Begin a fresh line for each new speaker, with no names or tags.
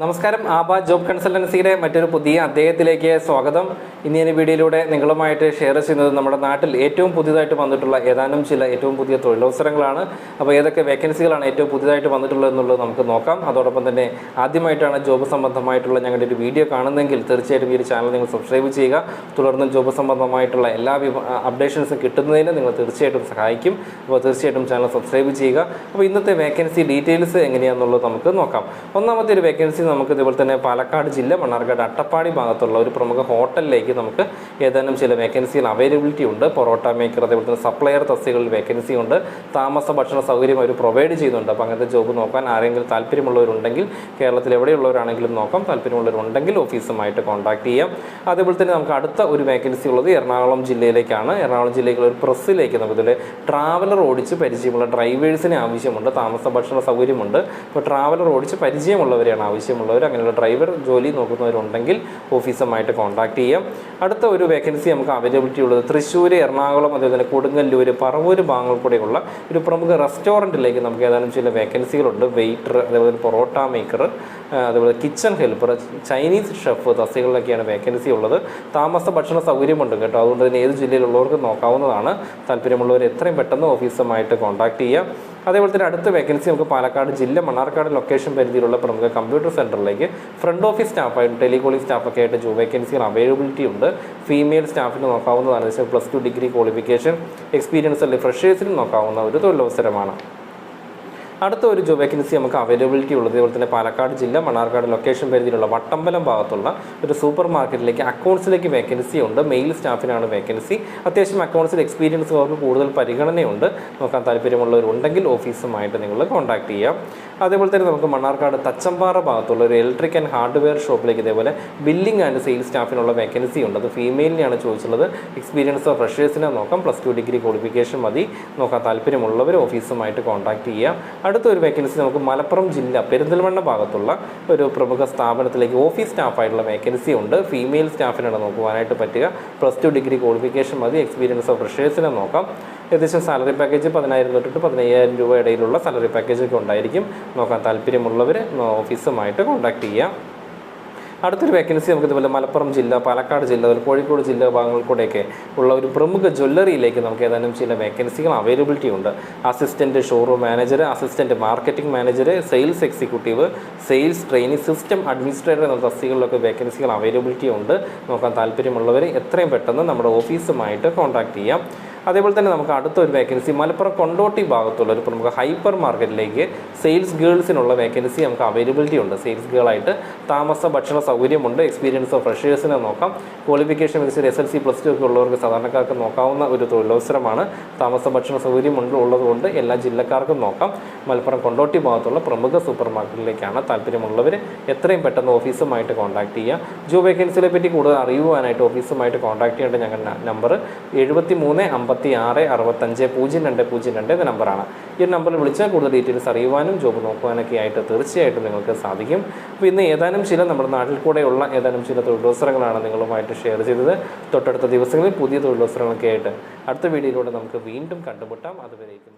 നമസ്കാരം. ആബ ജോബ് കൺസൾട്ടൻസിയുടെ മറ്റൊരു പുതിയ അദ്ദേഹത്തിലേക്ക് സ്വാഗതം. ഇനി ഈ വീഡിയോയിലൂടെ നിങ്ങളുമായിട്ട് ഷെയർ ചെയ്യുന്നത് നമ്മുടെ നാട്ടിൽ ഏറ്റവും പുതിയതായിട്ട് വന്നിട്ടുള്ള ഏതാനും ചില ഏറ്റവും പുതിയ തൊഴിലവസരങ്ങളാണ്. അപ്പോൾ ഏതൊക്കെ വേക്കൻസികളാണ് ഏറ്റവും പുതിയതായിട്ട് വന്നിട്ടുള്ളത് എന്നുള്ളത് നമുക്ക് നോക്കാം. അതോടൊപ്പം തന്നെ ആദ്യമായിട്ടാണ് ജോബ് സംബന്ധമായിട്ടുള്ള ഞങ്ങളുടെ ഒരു വീഡിയോ കാണുന്നതെങ്കിൽ തീർച്ചയായിട്ടും ഈ ഒരു ചാനൽ നിങ്ങൾ സബ്സ്ക്രൈബ് ചെയ്യുക. തുടർന്ന് ജോബ് സംബന്ധമായിട്ടുള്ള എല്ലാ അപ്ഡേഷൻസും കിട്ടുന്നതിന് നിങ്ങൾ തീർച്ചയായിട്ടും സഹായിക്കും. അപ്പോൾ തീർച്ചയായിട്ടും ചാനൽ സബ്സ്ക്രൈബ് ചെയ്യുക. അപ്പോൾ ഇന്നത്തെ വേക്കൻസി ഡീറ്റെയിൽസ് എങ്ങനെയാണെന്നുള്ളത് നമുക്ക് നോക്കാം. ഒന്നാമത്തെ ഒരു വേക്കൻസി നമുക്ക് ഇതുപോലെ തന്നെ പാലക്കാട് ജില്ല മണ്ണാർക്കാട് അട്ടപ്പാടി ഭാഗത്തുള്ള ഒരു പ്രമുഖ ഹോട്ടലിലേക്ക് നമുക്ക് ഏതാനും ചില വേക്കൻസികൾ അവൈലബിലിറ്റി ഉണ്ട്. പൊറോട്ട മേക്കർ അതേപോലെ തന്നെ സപ്ലയർ തസ്തികളിൽ വേക്കൻസി ഉണ്ട്. താമസ ഭക്ഷണ സൗകര്യം അവർ പ്രൊവൈഡ് ചെയ്യുന്നുണ്ട്. അപ്പോൾ അങ്ങനത്തെ ജോബ് നോക്കാൻ ആരെങ്കിലും താല്പര്യമുള്ളവരുണ്ടെങ്കിൽ കേരളത്തിൽ എവിടെയുള്ളവരാണെങ്കിലും നോക്കാം. താല്പര്യമുള്ളവരുണ്ടെങ്കിൽ ഓഫീസുമായിട്ട് കോൺടാക്ട് ചെയ്യാം. അതേപോലെ തന്നെ നമുക്ക് അടുത്ത ഒരു വേക്കൻസി ഉള്ളത് എറണാകുളം ജില്ലയിലേക്കാണ്. എറണാകുളം ജില്ലയിലുള്ള ഒരു പ്രസ്സിലേക്ക് നമുക്കിതിൽ ട്രാവലർ ഓടിച്ച് പരിചയമുള്ള ഡ്രൈവേഴ്സിന് ആവശ്യമുണ്ട്. താമസ ഭക്ഷണ സൗകര്യമുണ്ട്. അപ്പോൾ ട്രാവലർ ഓടിച്ച് പരിചയമുള്ളവരെയാണ് ആവശ്യമുള്ളവർ അങ്ങനെയുള്ള ഡ്രൈവർ ജോലി നോക്കുന്നവരുണ്ടെങ്കിൽ ഓഫീസുമായിട്ട് കോൺടാക്ട് ചെയ്യാം. അടുത്ത ഒരു വേക്കൻസി നമുക്ക് അവൈലബിലിറ്റി ഉള്ളത് തൃശ്ശൂർ എറണാകുളം അതുപോലെ തന്നെ കൊടുങ്ങല്ലൂർ പറവൂർ ഭാഗങ്ങളിൽ കൂടെയുള്ള ഒരു പ്രമുഖ റെസ്റ്റോറന്റിലേക്ക് നമുക്ക് ഏതാനും ചില വേക്കൻസികളുണ്ട് വെയിറ്റർ അതേപോലെ പൊറോട്ട മേക്കർ അതുപോലെ കിച്ചൺ ഹെൽപ്പർ ചൈനീസ് ഷെഫ് തസ്തികളിലൊക്കെയാണ് വേക്കൻസി ഉള്ളത്. താമസ ഭക്ഷണ സൗകര്യമുണ്ട് കേട്ടോ. അതുകൊണ്ട് തന്നെ ഏത് ജില്ലയിലുള്ളവർക്ക് നോക്കാവുന്നതാണ്. താല്പര്യമുള്ളവർ എത്രയും പെട്ടെന്ന് ഓഫീസുമായിട്ട് കോൺടാക്ട് ചെയ്യാം. അതേപോലെ തന്നെ അടുത്ത വേക്കൻസി നമുക്ക് പാലക്കാട് ജില്ല മണ്ണാർക്കാട് ലൊക്കേഷൻ പരിധിയിലുള്ള പ്രമുഖ കമ്പ്യൂട്ടർ സെന്ററിലേക്ക് ഫ്രണ്ട് ഓഫീസ് സ്റ്റാഫായിട്ട് ടെലികോളിംഗ് സ്റ്റാഫൊക്കെ ആയിട്ട് ജോബ് വേക്കൻസികൾ അവൈലബിലിറ്റി ഉണ്ട്. ഫീമെയിൽ സ്റ്റാഫിന് നോക്കാവുന്നതാണ്. Plus two degree qualification experience അല്ലെങ്കിൽ ഫ്രഷേഴ്സിന് നോക്കാവുന്ന ഒരു തൊഴിലവസരമാണ്. അടുത്ത ഒരു ജോബ് വേക്കൻസി നമുക്ക് അവൈലബിലിറ്റി ഉള്ളത്. അതുപോലെ തന്നെ പാലക്കാട് ജില്ല മണ്ണാർക്കാട് ലൊക്കേഷൻ പരിധിയിലുള്ള വട്ടമ്പലം ഭാഗത്തുള്ള ഒരു സൂപ്പർ മാർക്കറ്റിലേക്ക് അക്കൗണ്ട്സിലേക്ക് വേക്കൻസി ഉണ്ട്. മെയിൽ സ്റ്റാഫിനാണ് വേക്കൻസി അത്യാവശ്യം അക്കൗണ്ട്സിൽ എക്സ്പീരിയൻസ് അവർക്ക് കൂടുതൽ പരിഗണനയുണ്ട്. നോക്കാൻ താല്പര്യമുള്ളവരുണ്ടെങ്കിൽ ഓഫീസുമായിട്ട് നിങ്ങൾ കോൺടാക്ട് ചെയ്യാം. അതേപോലെ തന്നെ നമുക്ക് മണ്ണാർക്കാട് തച്ചമ്പാറ ഭാഗത്തുള്ള ഒരു ഇലക്ട്രിക് ആൻഡ് ഹാർഡ്വെയർ ഷോപ്പിലേക്ക് ഇതേപോലെ ബില്ലിംഗ് ആൻഡ് സെയിൽസ് സ്റ്റാഫിനുള്ള വേക്കൻസി ഉണ്ട്. അത് ഫീമെയിലിനെയാണ് ചോദിച്ചുള്ളത് എക്സ്പീരിയൻസ് ഫ്രഷേഴ്സിനെ നോക്കാം. പ്ലസ് ടു ഡിഗ്രി ക്വാളിഫിക്കേഷൻ മതി. നോക്കാൻ താല്പര്യമുള്ളവർ ഓഫീസുമായിട്ട് കോൺടാക്ട് ചെയ്യാം. അടുത്ത ഒരു വേക്കൻസി നമുക്ക് മലപ്പുറം ജില്ല പെരിന്തൽമണ്ണ ഭാഗത്തുള്ള ഒരു പ്രമുഖ സ്ഥാപനത്തിലേക്ക് ഓഫീസ് സ്റ്റാഫായിട്ടുള്ള വേക്കൻസി ഉണ്ട്. ഫീമെയിൽ സ്റ്റാഫിനാണ് നോക്കുവാനായിട്ട് പറ്റുക. പ്ലസ് ടു ഡിഗ്രി ക്വാളിഫിക്കേഷൻ മതി. എക്സ്പീരിയൻസ് ഓഫ് ഫ്രഷേഴ്സിനെ നോക്കാം. ഏകദേശം സാലറി പാക്കേജ് പതിനായിരം തൊട്ടിട്ട് പതിനയ്യായിരം രൂപ ഇടയിലുള്ള സാലറി പാക്കേജൊക്കെ ഉണ്ടായിരിക്കും. നോക്കാൻ താല്പര്യമുള്ളവർ ഓഫീസുമായിട്ട് കോൺടാക്ട് ചെയ്യാം. അടുത്തൊരു വേക്കൻസി നമുക്ക് ഇതുപോലെ മലപ്പുറം ജില്ല പാലക്കാട് ജില്ല അതുപോലെ കോഴിക്കോട് ജില്ല ഭാഗങ്ങളിൽ കൂടെയൊക്കെ ഉള്ള ഒരു പ്രമുഖ ജ്വല്ലറിയിലേക്ക് നമുക്ക് ഏതാനും ചില വേക്കൻസികൾ അവൈലബിലിറ്റി ഉണ്ട്. Assistant showroom manager assistant marketing manager sales executive sales training system administrator എന്ന തസ്തികളിലൊക്കെ വേക്കൻസികൾ അവൈലബിലിറ്റി ഉണ്ട്. നോക്കാൻ താല്പര്യമുള്ളവർ എത്രയും പെട്ടെന്ന് നമ്മുടെ ഓഫീസുമായിട്ട് കോൺടാക്ട് ചെയ്യാം. അതേപോലെ തന്നെ നമുക്ക് അടുത്തൊരു വേക്കൻസി മലപ്പുറം കൊണ്ടോട്ടി ഭാഗത്തുള്ള ഒരു പ്രമുഖ ഹൈപ്പർ മാർക്കറ്റിലേക്ക് സെയിൽസ് ഗേൾസിനുള്ള വേക്കൻസി നമുക്ക് അവൈലബിലിറ്റി ഉണ്ട്. സെയിൽസ് ഗേളായിട്ട് താമസ ഭക്ഷണ സൗകര്യമുണ്ട്. എക്സ്പീരിയൻസ് ഫ്രഷേഴ്സിനെ നോക്കാം. ക്വാളിഫിക്കേഷൻ വെച്ച് S L C plus two ഒക്കെ ഉള്ളവർക്ക് സാധാരണക്കാർക്ക് നോക്കാവുന്ന ഒരു തൊഴിലവസരമാണ്. താമസ ഭക്ഷണ സൗകര്യമുണ്ട് ഉള്ളതുകൊണ്ട് എല്ലാ ജില്ലക്കാർക്കും നോക്കാം. മലപ്പുറം കൊണ്ടോട്ടി ഭാഗത്തുള്ള പ്രമുഖ സൂപ്പർ മാർക്കറ്റിലേക്കാണ് താല്പര്യമുള്ളവർ എത്രയും പെട്ടെന്ന് ഓഫീസുമായിട്ട് കോൺടാക്ട് ചെയ്യുക. ജോബ് വേക്കൻസികളെ പറ്റി കൂടുതൽ അറിയുവാനായിട്ട് ഓഫീസുമായിട്ട് കോൺടാക്ട് ചെയ്യേണ്ട ഞങ്ങളുടെ നമ്പർ എഴുപത്തി മൂന്ന് അമ്പത്തി ആറ് അറുപത്തഞ്ച് പൂജ്യം രണ്ട് പൂജ്യം രണ്ട് എന്ന നമ്പറാണ് ഈ നമ്പറിൽ വിളിച്ചാൽ കൂടുതൽ ഡീറ്റെയിൽസ് അറിയുവാനും ജോബ് നോക്കുവാനൊക്കെ ആയിട്ട് തീർച്ചയായിട്ടും നിങ്ങൾക്ക് സാധിക്കും. അപ്പോൾ ഇന്ന് ഏതാനും ചില നമ്മുടെ നാട്ടിൽ കൂടെയുള്ള ഏതാനും ചില തൊഴിലവസരങ്ങളാണ് നിങ്ങളുമായിട്ട് ഷെയർ ചെയ്തത്. തൊട്ടടുത്ത ദിവസങ്ങളിൽ പുതിയ തൊഴിലവസരങ്ങളൊക്കെ ആയിട്ട് അടുത്ത വീഡിയോയിലൂടെ നമുക്ക് വീണ്ടും കണ്ടുമുട്ടാം. അതുവരേക്കും